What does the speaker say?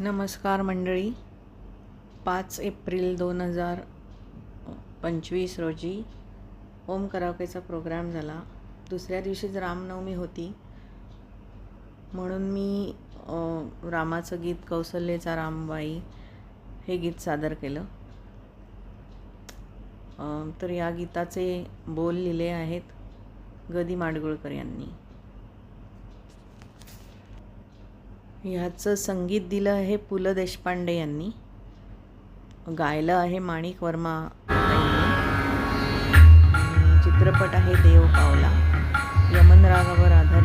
नमस्कार मंडळी. पाच एप्रिल दोन हजार पंचवीस रोजी ओम करावकेचा प्रोग्राम झाला. दुसऱ्या दिवशीच रामनवमी होती. म्हणून मी रामाचं गीत कौसल्येचा रामबाई हे गीत सादर केलं. तर या गीताचे बोल लिहिले आहेत गदी माडगुळकर यांनी. ह्याचं संगीत दिलं आहे पु ल देशपांडे यांनी. गायलं आहे माणिक वर्मा यांनी. चित्रपट आहे देव पावला. यमन रागावर आधारित